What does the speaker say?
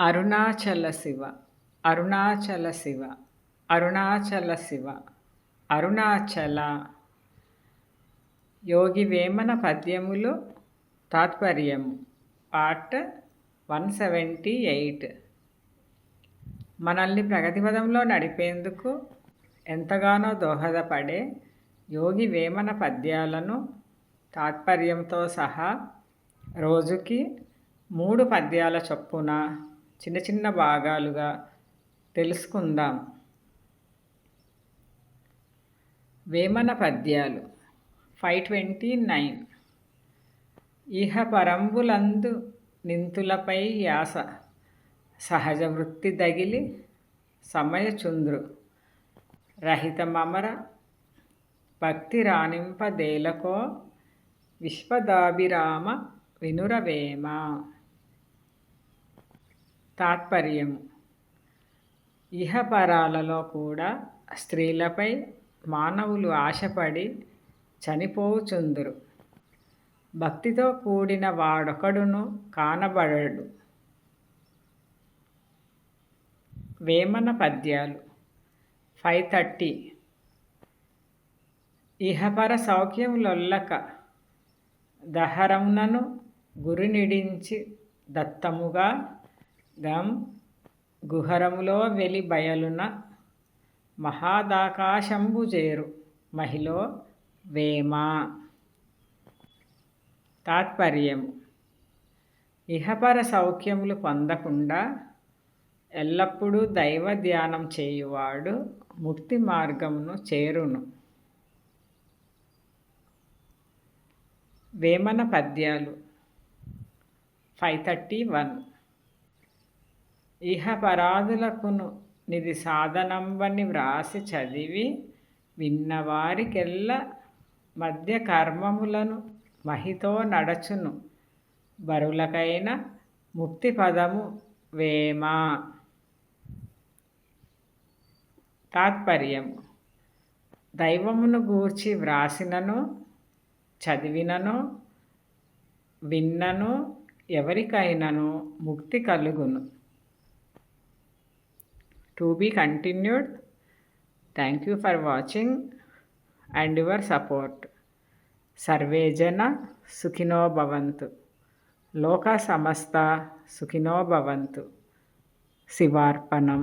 అరుణాచల శివ అరుణాచల శివ అరుణాచల శివ అరుణాచల. యోగి వేమన పద్యములు తాత్పర్యము part one seventy eight. మనల్ని ప్రగతిపదంలో నడిపేందుకు ఎంతగానో దోహదపడే యోగి వేమన పద్యాలను తాత్పర్యంతో సహా రోజుకి మూడు పద్యాల చొప్పున చిన్న చిన్న భాగాలుగా తెలుసుకుందాం. వేమన పద్యాలు ఫైవ్ ట్వంటీ నైన్. ఇహ పరంబులందు నింతులపై యాస సహజ వృత్తి దగిలి సమయచుంద్రు రహితమమర భక్తి రాణింపదేలకో విశ్వదాభిరామ వినురవేమ. తాత్పర్యము. ఇహపరాలలో కూడా స్త్రీలపై మానవులు ఆశపడి చనిపోవుచుందురు భక్తితో కూడిన వాడొకడును కానబడడు. వేమన పద్యాలు. Five thirty. ఇహపర సౌఖ్యములొల్లక దహరమునను గురినిడించి దత్తముగా గం గుహరములో వెలి బయలున మహాదాకాశంబు చేరు. మహిలో వేమ. తాత్పర్యము. ఇహపర సౌఖ్యములు పొందకుండా ఎల్లప్పుడూ దైవ ధ్యానం చేయువాడు ముక్తి మార్గమును చేరును. వేమన పద్యాలు. Five thirty one. ఇహ పరాధులకును నిధి సాధనంబని వ్రాసి చదివి విన్నవారికెల్ల మధ్య కర్మములను మహితో నడచును. బరులకైన ముక్తి పదము వేమ. తాత్పర్యము దైవమును గూర్చి వ్రాసినను చదివినను విన్నను ఎవరికైనను ముక్తి కలుగును. To be continued. Thank you for watching and your support. సర్వే జన సుఖినో భవంతు లోక సమస్త సుఖినో భవంతు శివార్పణం